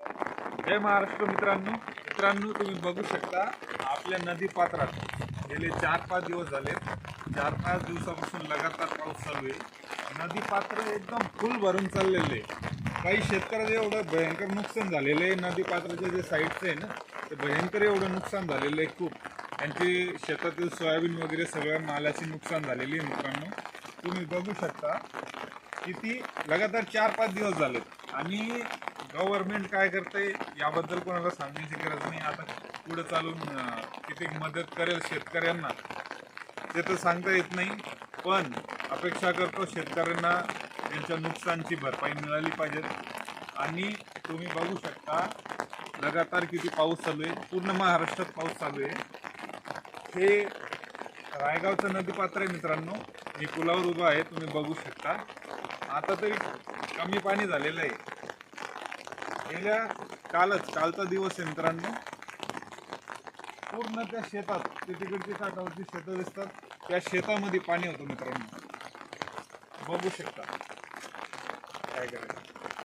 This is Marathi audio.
जय महाराष्ट्र मित्रांनो मित्रांनो तुम्ही बघू शकता आपल्या नदी पात्रात गेले चार पाच दिवस झाले. चार पाच दिवसापासून लगातार पाऊस चालू आहे. नदी पात्र एकदम फुल भरून चाललेले काही शेतकऱ्याचं एवढं भयंकर नुकसान झालेलं आहे. नदी पात्राचे जे साईडचं आहे ना ते भयंकर एवढं नुकसान झालेलं आहे खूप. त्यांची शेतातील सोयाबीन वगैरे सगळ्या मालाची नुकसान झालेली आहे मित्रांनो. तुम्ही बघू शकता किती लगातार चार पाच दिवस झालेत. आणि गव्हर्नमेंट काय करते याबद्दल कोणाला सांगण्याची गरज नाही. आता पुढे चालून किती मदत करेल शेतकऱ्यांना ते तर सांगता येत नाही. पण अपेक्षा करतो शेतकऱ्यांना त्यांच्या नुकसानची भरपाई मिळाली पाहिजे. आणि तुम्ही बघू शकता लगातार किती पाऊस चालू आहे. पूर्ण महाराष्ट्रात पाऊस चालू आहे. हे रायगावचं नदीपात्र आहे मित्रांनो. हे पुलावर उभं आहे तुम्ही बघू शकता. आता तरी कमी पाणी झालेलं आहे. गेल्या कालच कालचा दिवस यंत्रांना पूर्ण त्या शेतात ते तिकडची काठावरची शेतं दिसतात. त्या शेतामध्ये पाणी होतं मित्रांनो. बघू शकता. काय करायचं.